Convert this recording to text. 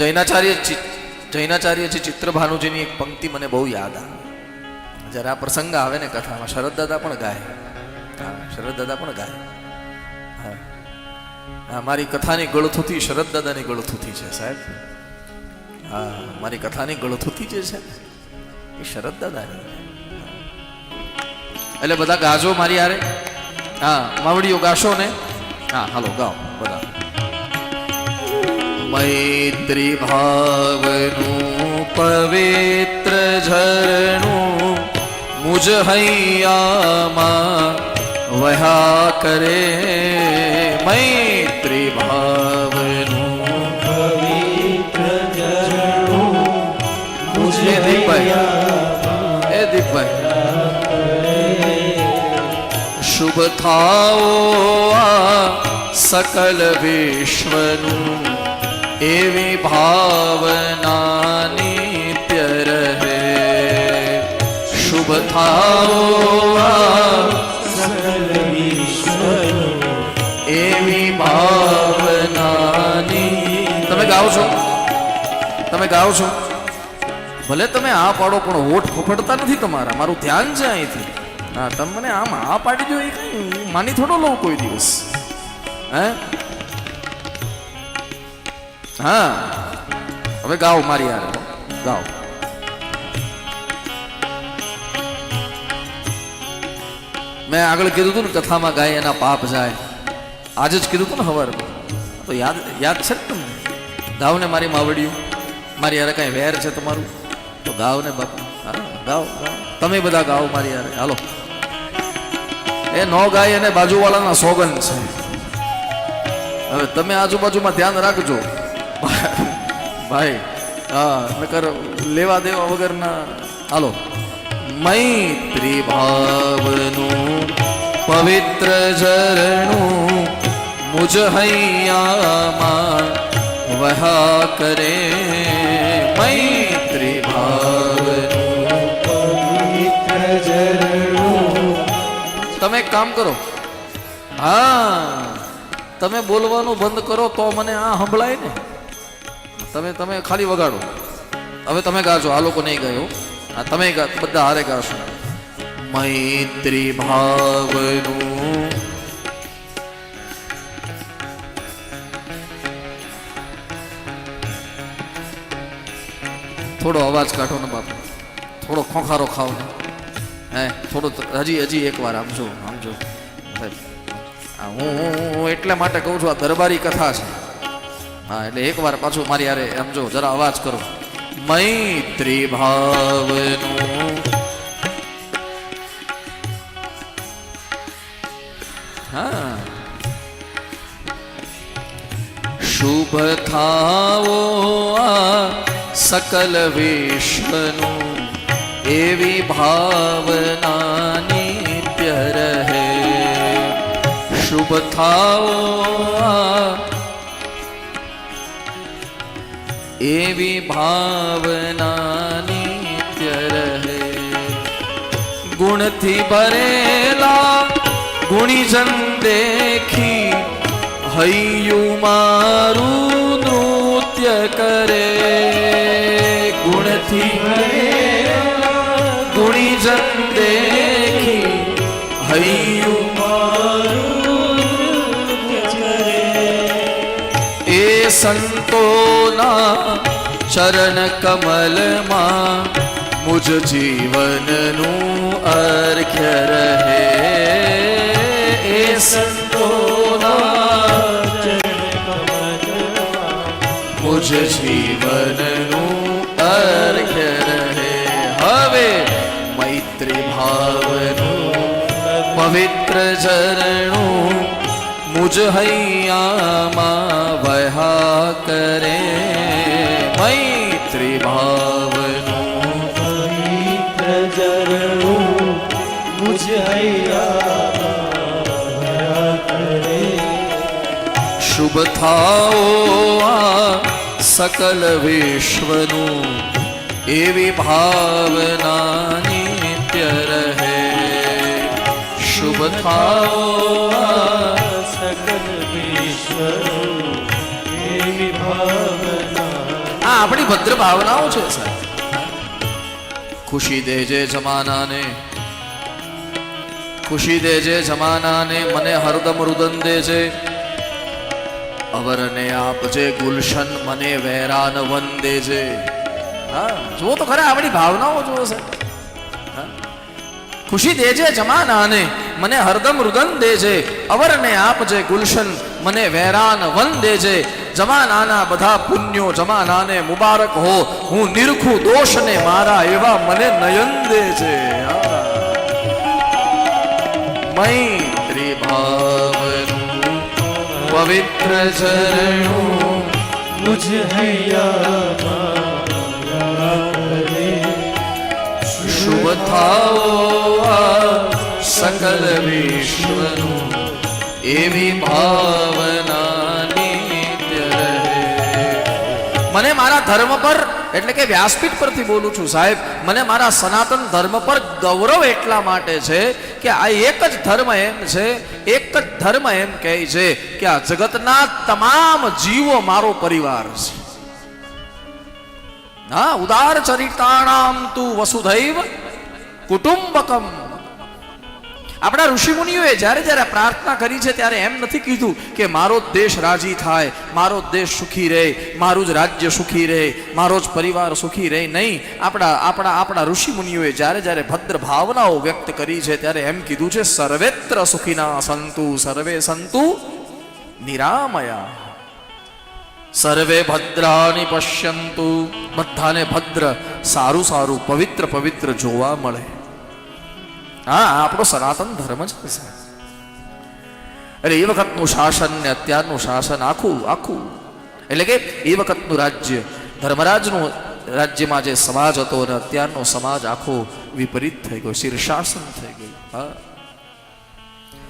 જૈનાચાર્ય ચિ- જૈનાચાર્યજી ચિત્રભાનુજીની એક પંક્તિ મને બહુ યાદ આવે. જ્યારે આ પ્રસંગ આવે ને કથામાં શરદ દાદા પણ ગાય. હા શરદ દાદા પણ ગાય. હા. હા, મારી કથાની ગળથુથી શરદ દાદાની ગળથુથી છે, સાહેબ. હા, મારી કથાની ગળથુથી જે છે એ શરદ દાદાની એટલે બધા ગાજો મારી યારે હા, માવડીઓ ગાશો ને? હા, હાલો, ગાઓ, બધા. મૈત્રી ભાવનું પવિત્ર ઝરણું મુજ હૈયામાં વહ્યા કરે મૈત્રી ભાવનું એ દીપક એ દીપક શુભ થાઓ આ સકલ વિશ્વનું એવી ભાવના નિત્ય રહે શુભ થાઓ એવી ભાવનાની તમે ગાઓ છો? તમે ગાઓ છો? ભલે તમે આ પાડો, પણ હોઠ ફફડતા નથી તમારા. મારું ધ્યાન છે અહીંથી. હા તમે મને આમ આ પાડી દો એ માની થોડો લઉં કોઈ દિવસ. હે? હા. હવે ગાઓ મારી યાર ગાઓ મેં આગળ કીધું હતું ને, કથામાં ગાય એના પાપ જાય. આજે જ કીધું હતું ને હવાર તો યાદ યાદ છે ને તમને? ગાવ ને મારી માવડિયું. મારી યારે કાંઈ વેર છે તમારું? તો ગાવ ને બાપુ ગાઓ તમે બધા ગાઓ મારી યારે હાલો. એ નો ગાય અને બાજુવાળાના સોગન છે. હવે તમે આજુબાજુમાં ધ્યાન રાખજો. ભાઈ, હા, નકર લેવા દેવા વગરના, હાલો. મૈત્રી ભાવનું પવિત્ર ઝરણું મુજ હૈયામાં વહા કરે. મૈત્રી તમે એક કામ કરો. હા, તમે બોલવાનું બંધ કરો તો મને આ સંભળાય ને. તમે તમે ખાલી વગાડો. હવે તમે ગાજો, આ લોકો નહીં ગાયો. આ તમે બધા હારે ગાશો. મૈત્રી ભાવનું થોડો અવાજ કાઢો ને બાપુ. થોડો ખોખારો ખાઓ ને. હે, થોડો હજી હજી એકવાર આમજો આમજો સાહેબ આ હું હું હું, એટલા માટે કહું છું, આ દરબારી કથા છે. હા, એટલે એકવાર પાછું મારી યારે સમજો જરા અવાજ કરો. મૈત્રી ભાવનું હા. શુભ થાવો આ સકલ વિશ્વનું એવી ભાવના નિત્ય રહે શુભ થાવો આ એવી ભાવના નિત્ય રહે. ગુણથી ભરેલા ગુણીજન દેખી, હૈયું મારું નૃત્ય કરે. ગુણથી ગુણીજન દેખી, હૈયું એ સંતોના ચરણ કમલમાં મુજ જીવનનું અર્ઘ્ય રહે એ સંતોના મુજ જીવનનું અર્ઘ્ય રહે હવે મૈત્રી ભાવનું પવિત્ર ચરણું મુજ હૈયામાં કરે મૈત્રી ભાવનું શુભ થાઓ આ સકલ વિશ્વનું એવી ભાવના નિત્ય રહે શુભ થાઓ આ આપણી ભદ્ર ભાવનાઓ છે સાહેબ. ખુશી દેજે જમાનાને ખુશી દેજે જમાનાને મને હરદમ રુદન દેજે અવરને આપજે ગુલશન મને વેરાન વન દેજે હા જુઓ તો ખરા આપણી ભાવનાઓ જુઓ છે ખુશી દેજે જમાનાને મને હરદમ રુદન દેજે અવરને આપજે ગુલશન મને વેરાન વન દેજે જમાનાના બધા પુણ્યો જમાનાને મુબારક હો. હું નિરખું દોષને મારા એવા મને નયન દે છે. મૈત્રી ભાવનું પવિત્ર મુझ શુભ થાઓ આ સકલ વિશ્વનું એવી ભાવના પર એટલે કે વ્યાસપીઠ પરથી બોલું છું, સાહેબ, મને મારા સનાતન ધર્મ પર ગૌરવ એટલા માટે છે કે આ એક જ ધર્મ એમ છે, એક જ ધર્મ એમ કહે છે કે આ જગતના તમામ જીવો મારો પરિવાર છે. હા, ઉદાર ચરિતાણામ તું વસુધૈવ કુટુંબકમ આપણા ઋષિમુનિઓએ જ્યારે જ્યારે પ્રાર્થના કરી છે ત્યારે એમ નથી કીધું કે મારો દેશ રાજી થાય, મારો દેશ સુખી રહે, મારું જ રાજ્ય સુખી રહે, મારો જ પરિવાર સુખી રહે. નહીં, આપણા આપણા આપણા ઋષિમુનિઓએ જ્યારે જ્યારે ભદ્ર ભાવનાઓ વ્યક્ત કરી છે ત્યારે એમ કીધું છે, સર્વેત્ર સુખીના સંતુ, સર્વે સંતુ નિરામયા. સર્વે ભદ્રાની પશ્યંતુ. બધાને ભદ્ર, સારું સારું, પવિત્ર પવિત્ર જોવા મળે. હા આપણો સનાતન ધર્મ છે. એટલે એ વખતનું શાસન ને અત્યારનું શાસન આખું આખું. એટલે કે એ વખતનું રાજ્ય, ધર્મરાજનું રાજ્યમાં જે સમાજ હતો અને અત્યારનો સમાજ આખો વિપરીત થઈ ગયો, શીર્ષાસન થઈ ગયું. હા.